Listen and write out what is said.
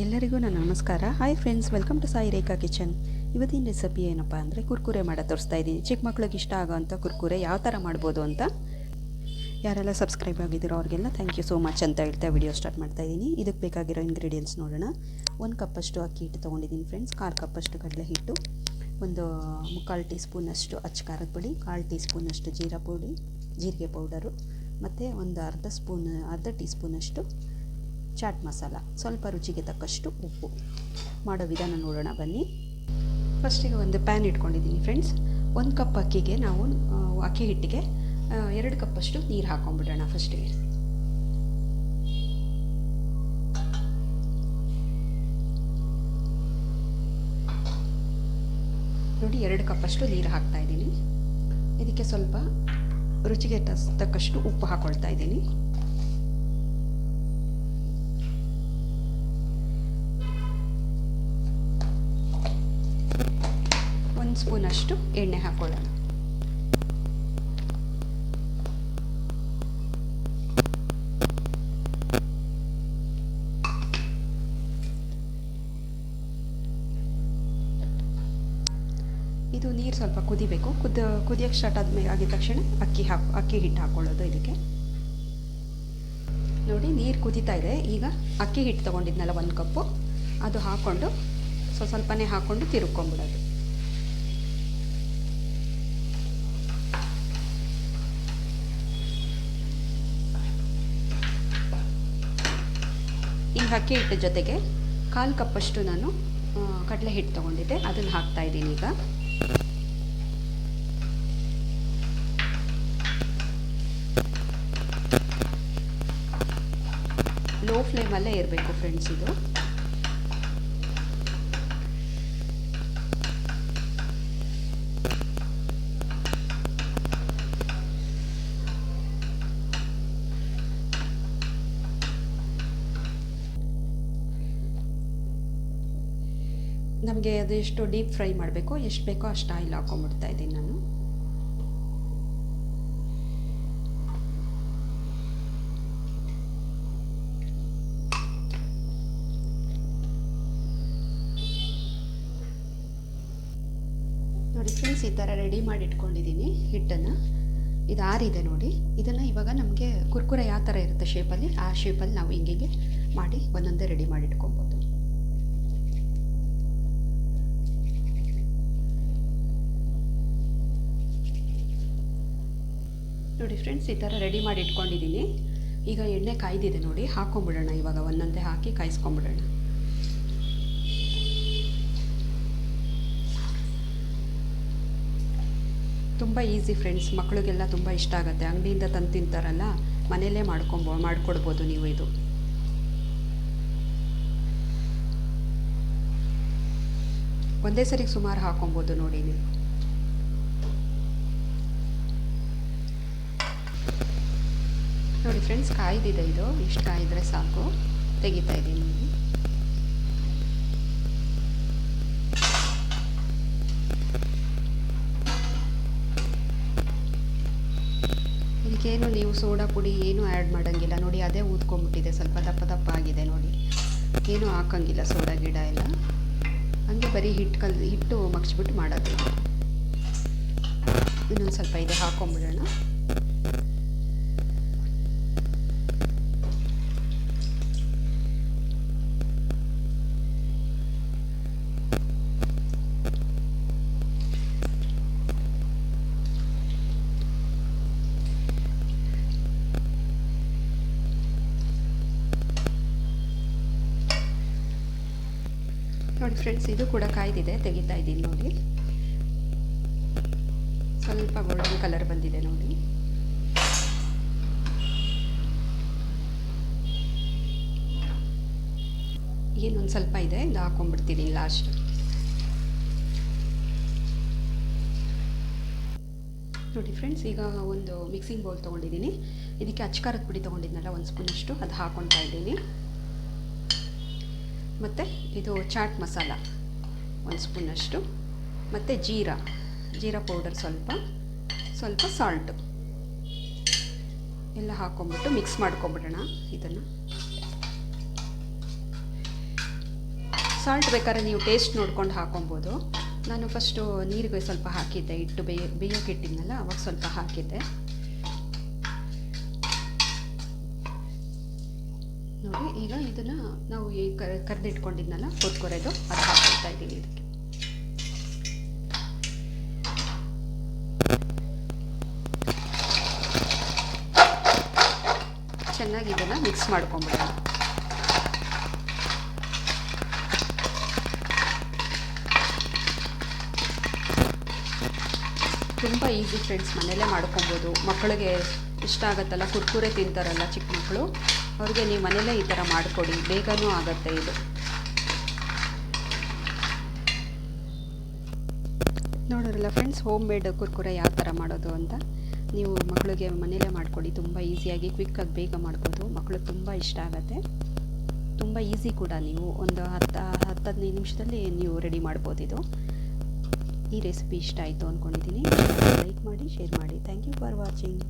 ಎಲ್ಲರಿಗೂ ನನ್ನ ನಮಸ್ಕಾರ. Hi friends welcome to Sai Rekha kitchen ಇವತ್ತಿನ ರೆಸಿಪಿ ಏನಪ್ಪ ಅಂದರೆ ಕುರ್ಕುರೆ ಮಾಡೋ ತೋರಿಸ್ತಾ ಇದ್ದೀನಿ. ಚಿಕ್ಕ ಮಕ್ಳಿಗೆ ಇಷ್ಟ ಆಗೋವಂಥ ಕುರ್ಕುರೆ ಯಾವ ಥರ ಮಾಡ್ಬೋದು ಅಂತ ಯಾರೆಲ್ಲ ಸಬ್ಸ್ಕ್ರೈಬ್ ಆಗಿದ್ದೀರೋ ಅವ್ರಿಗೆಲ್ಲ ಥ್ಯಾಂಕ್ ಯು ಸೋ ಮಚ್ ಅಂತ ಹೇಳ್ತಾ ವಿಡಿಯೋ ಸ್ಟಾರ್ಟ್ ಮಾಡ್ತಾ ಇದ್ದೀನಿ. ಇದಕ್ಕೆ ಬೇಕಾಗಿರೋ ಇಂಗ್ರೀಡಿಯೆಂಟ್ಸ್ ನೋಡೋಣ. ಒಂದು ಕಪ್ಪಷ್ಟು ಅಕ್ಕಿ ಹಿಟ್ಟು ತೊಗೊಂಡಿದ್ದೀನಿ ಫ್ರೆಂಡ್ಸ್ ಕಾಲು ಕಪ್ಪಷ್ಟು ಕಡಲೆ ಹಿಟ್ಟು, ಒಂದು ಮುಕ್ಕಾಲು ಟೀ ಸ್ಪೂನಷ್ಟು ಅಚ್ಚ ಖಾರದ ಪುಡಿ, ಕಾಲು ಟೀ ಸ್ಪೂನಷ್ಟು ಜೀರಾ ಪುಡಿ, ಜೀರಿಗೆ ಪೌಡರು, ಮತ್ತು ಒಂದು ಅರ್ಧ ಸ್ಪೂನ್, ಅರ್ಧ ಟೀ ಸ್ಪೂನಷ್ಟು ಚಾಟ್ ಮಸಾಲ. ಸ್ವಲ್ಪ ರುಚಿಗೆ ತಕ್ಕಷ್ಟು ಉಪ್ಪು. ಮಾಡೋ ವಿಧಾನ ನೋಡೋಣ, ಬನ್ನಿ. ಫಸ್ಟಿಗೆ ಒಂದು ಪ್ಯಾನ್ ಇಟ್ಕೊಂಡಿದ್ದೀನಿ ಫ್ರೆಂಡ್ಸ್ ಒಂದು ಕಪ್ ಅಕ್ಕಿಗೆ ನಾವು ಅಕ್ಕಿ ಹಿಟ್ಟಿಗೆ ಎರಡು ಕಪ್ಪಷ್ಟು ನೀರು ಹಾಕೊಂಡ್ಬಿಡೋಣ ಫಸ್ಟಿಗೆ ನೋಡಿ, ಎರಡು ಕಪ್ಪಷ್ಟು ನೀರು ಹಾಕ್ತಾ ಇದ್ದೀನಿ. ಇದಕ್ಕೆ ಸ್ವಲ್ಪ ರುಚಿಗೆ ತಕ್ಕಷ್ಟು ಉಪ್ಪು ಹಾಕೊಳ್ತಾ ಇದ್ದೀನಿ. ಸ್ಪೂನಷ್ಟು ಎಣ್ಣೆ ಹಾಕ್ಕೊಳ್ಳೋಣ ಇದು ನೀರು ಸ್ವಲ್ಪ ಕುದಿಬೇಕು. ಕುದ, ಕುದಿಯೋಕ್ಕೆ ಸ್ಟಾರ್ಟ್ ಆದಮೇಲೆ ಆಗಿದ ತಕ್ಷಣ ಅಕ್ಕಿ ಹಾಕಿ, ಅಕ್ಕಿ ಹಿಟ್ಟು ಹಾಕ್ಕೊಳ್ಳೋದು ಇದಕ್ಕೆ. ನೋಡಿ, ನೀರು ಕುದೀತಾ ಇದೆ. ಈಗ ಅಕ್ಕಿ ಹಿಟ್ಟು ತೊಗೊಂಡಿದ್ನಲ್ಲ ಒಂದು ಕಪ್ಪು. ಅದು ಹಾಕ್ಕೊಂಡು ಸ್ವಲ್ಪ ಸ್ವಲ್ಪನೇ ಹಾಕ್ಕೊಂಡು ತಿರುಗ್ಕೊಂಬಿಡೋದು. ಈ ಅಕ್ಕಿ ಹಿಟ್ಟು ಜೊತೆಗೆ ಕಾಲು ಕಪ್ಪಷ್ಟು ನಾನು ಕಡಲೆ ಹಿಟ್ಟು ತೊಗೊಂಡಿದ್ದೆ. ಅದನ್ನು ಹಾಕ್ತಾ ಇದ್ದೀನಿ ಈಗ. ಲೋ ಫ್ಲೇಮಲ್ಲೇ ಇರಬೇಕು ಫ್ರೆಂಡ್ಸ್ ಇದು. ನಮಗೆ ಅದು ಎಷ್ಟು ಡೀಪ್ ಫ್ರೈ ಮಾಡಬೇಕು, ಎಷ್ಟು ಬೇಕೋ ಅಷ್ಟು ಆಯಿಲ್ ಹಾಕೊಂಡ್ಬಿಡ್ತಾ ಇದ್ದೀನಿ ನಾನು. ನೋಡಿ ಫ್ರೆಂಡ್ಸ್, ಈ ಥರ ರೆಡಿ ಮಾಡಿ ಇಟ್ಕೊಂಡಿದ್ದೀನಿ ಹಿಟ್ಟನ್ನು. ಇದು ಆರಿದೆ ನೋಡಿ. ಇದನ್ನು ಇವಾಗ ನಮಗೆ ಕುರ್ಕುರೆ ಯಾವ ಥರ ಇರುತ್ತೆ ಶೇಪಲ್ಲಿ ಆ ಶೇಪಲ್ಲಿ ನಾವು ಹಿಂಗೆ ಮಾಡಿ ಒಂದೊಂದೇ ರೆಡಿ ಮಾಡಿ ಇಟ್ಕೊಬೋದು ನೋಡಿ ಫ್ರೆಂಡ್ಸ್ ಈ ಥರ ರೆಡಿ ಮಾಡಿ ಇಟ್ಕೊಂಡಿದ್ದೀನಿ. ಈಗ ಎಣ್ಣೆ ಕಾಯ್ದಿದೆ ನೋಡಿ, ಹಾಕೊಂಬಿಡೋಣ ಇವಾಗ ಒಂದೊಂದೇ ಹಾಕಿ ಕಾಯಿಸ್ಕೊಂಬಿಡೋಣ. ತುಂಬ ಈಸಿ ಫ್ರೆಂಡ್ಸ್ ಮಕ್ಕಳಿಗೆಲ್ಲ ತುಂಬ ಇಷ್ಟ ಆಗುತ್ತೆ. ಅಂಗಡಿಯಿಂದ ತಂದು ತಿಂತಾರಲ್ಲ ಮನೆಯಲ್ಲೇ ಮಾಡ್ಕೊಂಬೋ, ಮಾಡ್ಕೊಡ್ಬೋದು ನೀವು ಇದು. ಒಂದೇ ಸರಿಗೆ ಸುಮಾರು ಹಾಕೊಬೋದು ನೋಡಿ ನೀವು. ಫ್ರೆಂಡ್ಸ್ ಕಾಯ್ದಿದೆ ಇದು. ಇಷ್ಟು ಕಾಯಿದ್ರೆ ಸಾಕು. ತೆಗಿತಾ ಇದ್ದೀನಿ. ಇದಕ್ಕೇನು ನೀವು ಸೋಡಾ ಪುಡಿ ಏನು ಆ್ಯಡ್ ಮಾಡೋಂಗಿಲ್ಲ. ನೋಡಿ, ಅದೇ ಊದ್ಕೊಂಡ್ಬಿಟ್ಟಿದೆ. ಸ್ವಲ್ಪ ದಪ್ಪ ದಪ್ಪ ಆಗಿದೆ ನೋಡಿ. ಏನೂ ಹಾಕೋಂಗಿಲ್ಲ ಸೋಡಾ ಗಿಡ ಎಲ್ಲ. ಹಂಗೆ ಬರೀ ಹಿಟ್ಟು ಕಲ್, ಹಿಟ್ಟು ಮಗ್ಸ್ಬಿಟ್ಟು ಮಾಡೋದು. ಇನ್ನೊಂದು ಸ್ವಲ್ಪ ಇದೆ ಹಾಕೊಂಬಿಡೋಣ. ನೋಡಿ ಫ್ರೆಂಡ್ಸ್ ಇದು ಕೂಡ ಕಾಯ್ದಿದೆ. ತೆಗಿತಾ ಇದ್ದೀನಿ ನೋಡಿ. ಸ್ವಲ್ಪ ಗೋಲ್ಡನ್ ಕಲರ್ ಬಂದಿದೆ ನೋಡಿ. ಏನೊಂದು ಸ್ವಲ್ಪ ಇದೆ, ಇದು ಹಾಕೊಂಡ್ಬಿಡ್ತೀನಿ ಲಾಸ್ಟ್ ನೋಡಿ ಫ್ರೆಂಡ್ಸ್ ಈಗ ಒಂದು ಮಿಕ್ಸಿಂಗ್ ಬೌಲ್ ತೊಗೊಂಡಿದ್ದೀನಿ. ಇದಕ್ಕೆ ಅಚ್ಕಾರದ ಪುಡಿ ತೊಗೊಂಡಿದ್ನಲ್ಲ, ಒಂದು ಸ್ಪೂನಷ್ಟು ಅದು ಹಾಕ್ಕೊಳ್ತಾ ಇದ್ದೀನಿ. ಮತ್ತು ಇದು ಚಾಟ್ ಮಸಾಲ. ಒಂದು ಸ್ಪೂನಷ್ಟು ಮತ್ತು ಜೀರಾ. ಜೀರಾ ಪೌಡರ್ ಸ್ವಲ್ಪ. ಸ್ವಲ್ಪ ಸಾಲ್ಟು ಎಲ್ಲ ಹಾಕ್ಕೊಂಬಿಟ್ಟು ಮಿಕ್ಸ್ ಮಾಡ್ಕೊಂಬಿಡೋಣ ಇದನ್ನು. ಸಾಲ್ಟ್ ಬೇಕಾದ್ರೆ ನೀವು ಟೇಸ್ಟ್ ನೋಡ್ಕೊಂಡು ಹಾಕೊಬೋದು. ನಾನು ಫಸ್ಟು ನೀರಿಗೆ ಸ್ವಲ್ಪ ಹಾಕಿದ್ದೆ. ಇಟ್ಟು ಬೇಯ ಬೇಯೋಕೆ ಅವಾಗ ಸ್ವಲ್ಪ ಹಾಕಿದ್ದೆ. ನೋಡಿ ಈಗ ಇದನ್ನು ನಾವು ಈ ಕರೆದಿಟ್ಕೊಂಡಿದ್ನಲ್ಲ ಕೊತ್ಕೊರೆದು ಅದು ಹಾಕ್ಕೊಳ್ತಾ ಇದ್ದೀನಿ ಇದಕ್ಕೆ. ಚೆನ್ನಾಗಿ ಇದನ್ನು ಮಿಕ್ಸ್ ಮಾಡ್ಕೊಂಬಿಡೋಣ. ತುಂಬ ಈಸಿ ಫ್ರೆಂಡ್ಸ್ ಮನೆಯಲ್ಲೇ ಮಾಡ್ಕೊಬೋದು. ಮಕ್ಕಳಿಗೆ ಇಷ್ಟ ಆಗುತ್ತಲ್ಲ, ಕುರ್ಕುರೆ ತಿಂತಾರಲ್ಲ ಚಿಕ್ಕ ಮಕ್ಕಳು ಅವ್ರಿಗೆ ನೀವು ಮನೆಯಲ್ಲೇ ಈ ಥರ ಮಾಡಿಕೊಡಿ, ಬೇಗನೂ ಆಗುತ್ತೆ ಇದು. ನೋಡೋರಲ್ಲ ಫ್ರೆಂಡ್ಸ್ ಹೋಮ್ ಮೇಡ್ ಕುರ್ಕುರೆ ಯಾವ ಥರ ಮಾಡೋದು ಅಂತ? ನೀವು ಮಕ್ಕಳಿಗೆ ಮನೆಯಲ್ಲೇ ಮಾಡಿಕೊಡಿ, ತುಂಬ ಈಸಿಯಾಗಿ ಕ್ವಿಕ್ಕಾಗಿ ಬೇಗ ಮಾಡ್ಬೋದು. ಮಕ್ಕಳು ತುಂಬ ಇಷ್ಟ ಆಗುತ್ತೆ. ತುಂಬ ಈಸಿ ಕೂಡ ನೀವು. ಒಂದು ಹತ್ತು ಹತ್ತು ಹದಿನೈದು ನಿಮಿಷದಲ್ಲಿ ನೀವು ರೆಡಿ ಮಾಡ್ಬೋದು ಇದು. ಈ ರೆಸಿಪಿ ಇಷ್ಟ ಆಯಿತು ಅಂದ್ಕೊಂಡಿದ್ದೀನಿ ಲೈಕ್ ಮಾಡಿ ಶೇರ್ ಮಾಡಿ. Thank you for watching